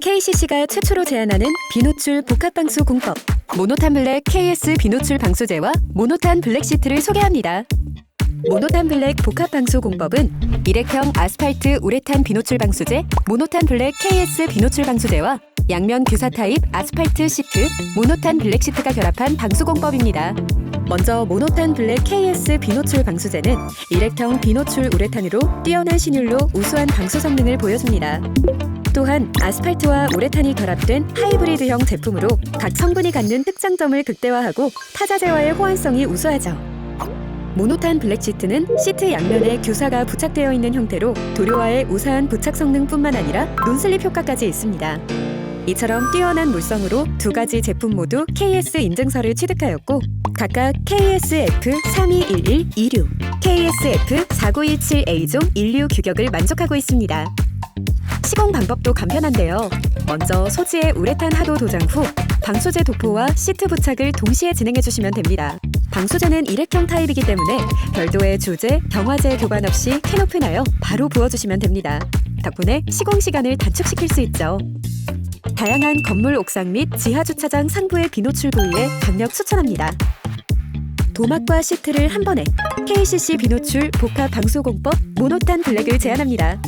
KCC가 최초로 제안하는 비노출 복합방수 공법 모노탄 블랙 KS 비노출 방수제와 모노탄 블랙 시트를 소개합니다. 모노탄 블랙 복합 방수 공법은 일회형 아스팔트 우레탄 비노출 방수제, 모노탄 블랙 KS 비노출 방수제와 양면 규사 타입 아스팔트 시트, 모노탄 블랙 시트가 결합한 방수 공법입니다. 먼저 모노탄 블랙 KS 비노출 방수제는 일회형 비노출 우레탄으로 뛰어난 신율로 우수한 방수 성능을 보여줍니다. 또한 아스팔트와 우레탄이 결합된 하이브리드형 제품으로 각 성분이 갖는 특장점을 극대화하고 타자재와의 호환성이 우수하죠. 모노탄 블랙 시트는 시트 양면에 규사가 부착되어 있는 형태로 도료와의 우수한 부착 성능뿐만 아니라 논슬립 효과까지 있습니다. 이처럼 뛰어난 물성으로 두 가지 제품 모두 KS 인증서를 취득하였고 각각 KSF 3211 26, KSF 4917A종 인류 규격을 만족하고 있습니다. 시공 방법도 간편한데요. 먼저 소지의 우레탄 하도 도장 후 방수제 도포와 시트 부착을 동시에 진행해 주시면 됩니다. 방수제는 일회형 타입이기 때문에 별도의 주제, 경화제 교관 없이 캔오픈하여 바로 부어주시면 됩니다. 덕분에 시공 시간을 단축시킬 수 있죠. 다양한 건물 옥상 및 지하 주차장 상부의 비노출 부위에 강력 추천합니다. 도막과 시트를 한 번에 KCC 비노출 복합 방수 공법 모노탄 블랙을 제안합니다.